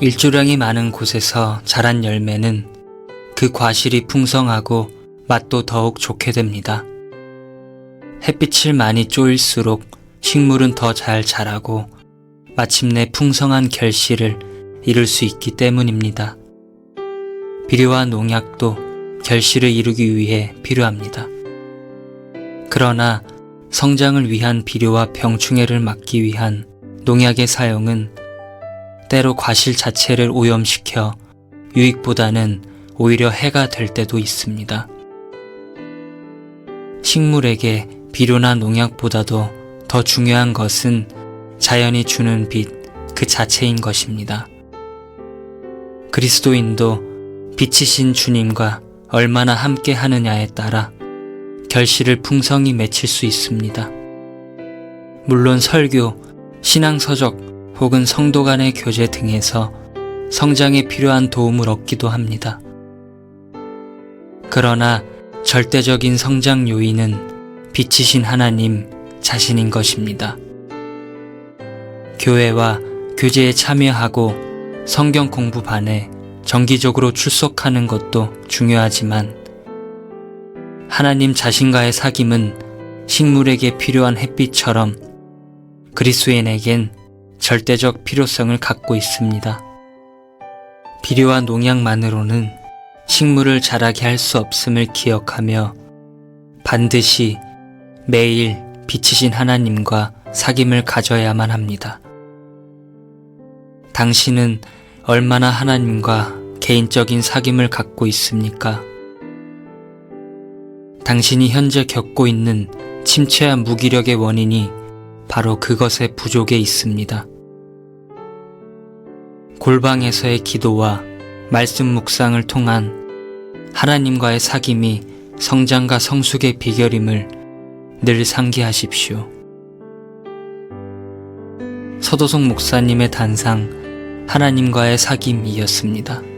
일조량이 많은 곳에서 자란 열매는 그 과실이 풍성하고 맛도 더욱 좋게 됩니다. 햇빛을 많이 쪼일수록 식물은 더 잘 자라고 마침내 풍성한 결실을 이룰 수 있기 때문입니다. 비료와 농약도 결실을 이루기 위해 필요합니다. 그러나 성장을 위한 비료와 병충해를 막기 위한 농약의 사용은 때로 과실 자체를 오염시켜 유익보다는 오히려 해가 될 때도 있습니다. 식물에게 비료나 농약보다도 더 중요한 것은 자연이 주는 빛 그 자체인 것입니다. 그리스도인도 빛이신 주님과 얼마나 함께 하느냐에 따라 결실을 풍성히 맺힐 수 있습니다. 물론 설교, 신앙서적 혹은 성도 간의 교제 등에서 성장에 필요한 도움을 얻기도 합니다. 그러나 절대적인 성장 요인은 빛이신 하나님 자신인 것입니다. 교회와 교제에 참여하고 성경 공부반에 정기적으로 출석하는 것도 중요하지만 하나님 자신과의 사귐은 식물에게 필요한 햇빛처럼 그리스도인에겐 절대적 필요성을 갖고 있습니다. 비료와 농약만으로는 식물을 자라게 할 수 없음을 기억하며 반드시 매일 빛이신 하나님과 사귐을 가져야만 합니다. 당신은 얼마나 하나님과 개인적인 사귐을 갖고 있습니까? 당신이 현재 겪고 있는 침체와 무기력의 원인이 바로 그것의 부족에 있습니다. 골방에서의 기도와 말씀 묵상을 통한 하나님과의 사귐이 성장과 성숙의 비결임을 늘 상기하십시오. 서도성 목사님의 단상 하나님과의 사귐이었습니다.